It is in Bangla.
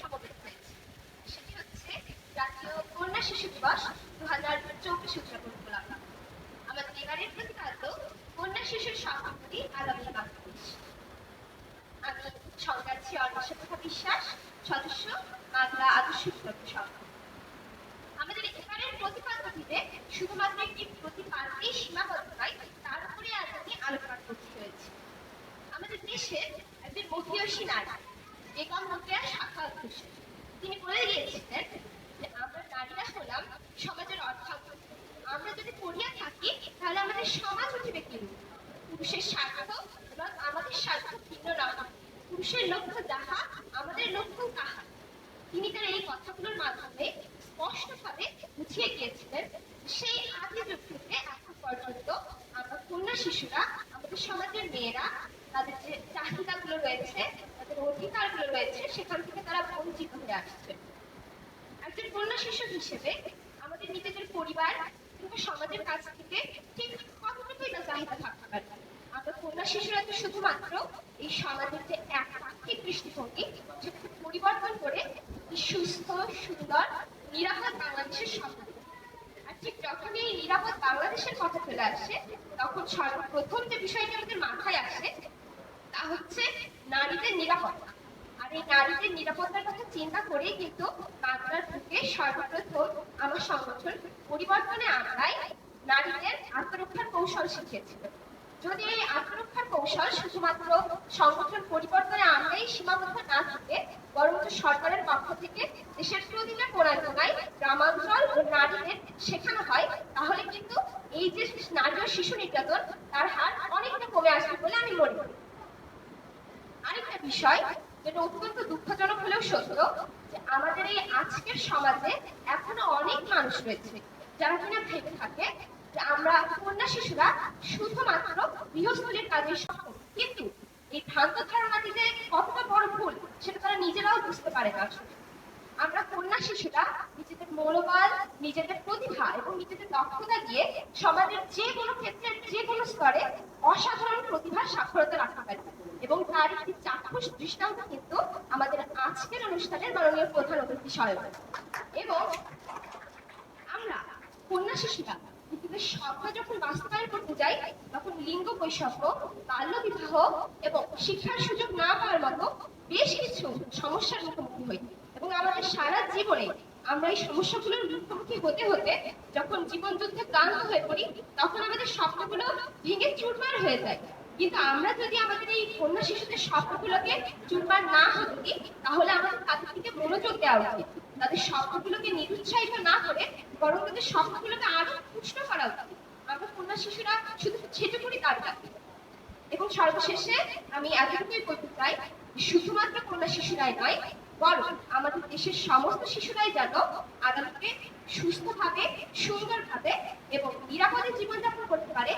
সভাপতি হয়েছি সেটি হচ্ছে জাতীয় কন্যা শিশু দিবস দু হাজার চব্বিশ উদযাপন উপলক্ষে আমাদের এবারের প্রতিপাদ্য কন্যা শিশুর সংরক্ষণই আগামী বাংলাদেশ আমি সংজ্ঞাচ্ছি অন্বেষা বিশ্বাস। সদস্য বাংলা আদর্শ সংঘ। আমাদের এবারের প্রতিপাদ্যটিতে শুধুমাত্র একটি প্রতিপাদ্যেই সীমাবদ্ধ নয়, তার উপরে আজ আমি আলোচনা করতে হয়েছে আমাদের দেশের একজন মহিয়সী নারী, বেগম রোকেয়া শাখা হোসেন তিনি বলে গিয়েছিলেন যে, আমরা নারীরা হলাম সমাজের অর্থাৎ। আমরা যদি পড়িয়া থাকি, তাহলে আমাদের সমাজ উঠিবে কি পুরুষের স্বার্থ এবং আমাদের স্বার্থ ভিন্ন নয় পুরুষের লক্ষ্য যাহা আমাদের লক্ষ্য তাহা তিনি তার এই কথাগুলোর মাধ্যমে স্পষ্টভাবে বুঝিয়ে গিয়েছিলেন সেই আদি যুগ থেকে এখন পর্যন্ত আমরা কন্যা শিশুরা, আমাদের সমাজের মেয়েরা, তাদের যে চাহিদাগুলো রয়েছে, তাদের অধিকারগুলো রয়েছে, সেখান থেকে তারা বঞ্চিত হয়ে আসছে। একজন কন্যা শিশু হিসেবে আমাদের নিজেদের পরিবার কিংবা সমাজের কাছ থেকে ঠিক কতটুকুই না চাহিদা থাকতে পারে? আমরা কন্যা শিশুরা তো শুধুমাত্র এই সমাজের যে একাত্মিক দৃষ্টিভঙ্গি পরিবর্তন করে সুস্থ, সুন্দর, নিরাপদ বাংলাদেশের। আর ঠিক যখনই এই নিরাপদ বাংলাদেশের কথা চলে আসে, তখন সর্বপ্রথম যে বিষয়টি আমাদের মাথায় আসে, তা হচ্ছে নারীদের নিরাপত্তা আর এই নারীদের নিরাপত্তার কথা চিন্তা করেই কিন্তু বাংলার বুকে সর্বপ্রথম আমার সংগঠন পরিবর্তনে আমরাই নারীদের আত্মরক্ষার কৌশল শিখিয়েছিল যদি এই আত্মরক্ষার কৌশল শুধুমাত্র সংগঠন পরিবর্তনে আমরাই সীমাবদ্ধ না থাকে, বরঞ্চ সরকারের পক্ষ থেকে দেশের প্রতিটা কোনায় কোনায় গ্রামাঞ্চল ও নারীদের শেখানো হয়, তাহলে কিন্তু এই যে নারী ও শিশু নির্যাতন, তার হার অনেকটা কমে আসবে বলে আমি মনে করি। আরেকটা বিষয় যেটা অত্যন্ত দুঃখজনক হলেও সত্য, যে আমাদের এই আজকের সমাজে এখনও অনেক মানুষ রয়েছে, যারা কিনা ভেবে থাকে যে আমরা কন্যা শিশুরা শুধুমাত্র গৃহস্থলীর কাজে সক্ষম, কিন্তু এই ভ্রান্ত ধারণাটি যে কতটা বড় ভুল, সেটা তারা নিজেরাও বুঝতে পারে না আসলে। আমরা কন্যা শিশুরা নিজেদের মনোবল, নিজেদের প্রতিভা এবং নিজেদের দক্ষতা দিয়ে সমাজের যে কোনো ক্ষেত্রের যে কোনো স্তরে অসাধারণ প্রতিভার সাক্ষরতা রাখতে পারি এবং তার একটি চাক্ষুষ দৃষ্টান্ত কিন্তু আমাদের আজকের অনুষ্ঠানের মাননীয় প্রধান অতিথি সহায়ক এবং আমরা কন্যা শিশুরা পৃথিবীর স্বপ্ন যখন বাস্তবায়ন করতে যাই, তখন লিঙ্গ বৈষম্য, বাল্য বিবাহ এবং শিক্ষার সুযোগ না পাওয়ার মতো বেশ কিছু সমস্যার মুখোমুখি হই। এবং আমাদের সারা জীবনে আমরা এই সমস্যাগুলোর মুখোমুখি হতে হতে যখন জীবন যুদ্ধে ক্লান্ত হয়ে পড়ি, তখন আমাদের স্বপ্নগুলো ভেঙে চুরমার হয়ে যায়। কিন্তু আমরা যদি আমাদের এই কন্যা শিশুদের স্বপ্নগুলোকে চুরমার না হতে তাহলে আমাদের তাদের দিকে মনোযোগ দেওয়া উচিত। তাদের স্বপ্নগুলোকে নিরুৎসাহিত না করে বরং তাদের স্বপ্নগুলোকে আরও পুষ্ট করা উচিত আমরা কন্যা শিশুরা শুধু সেটুকুনি দাবি রাখি এবং সর্বশেষে আমি এতটুকুই বলতে চাই শুধুমাত্র কন্যা শিশুরাই নয়, বরং আমাদের দেশের সমস্ত শিশুরাই যেন আদালতে সুস্থভাবে, সুন্দরভাবে এবং নিরাপদে জীবনযাপন করতে পারে।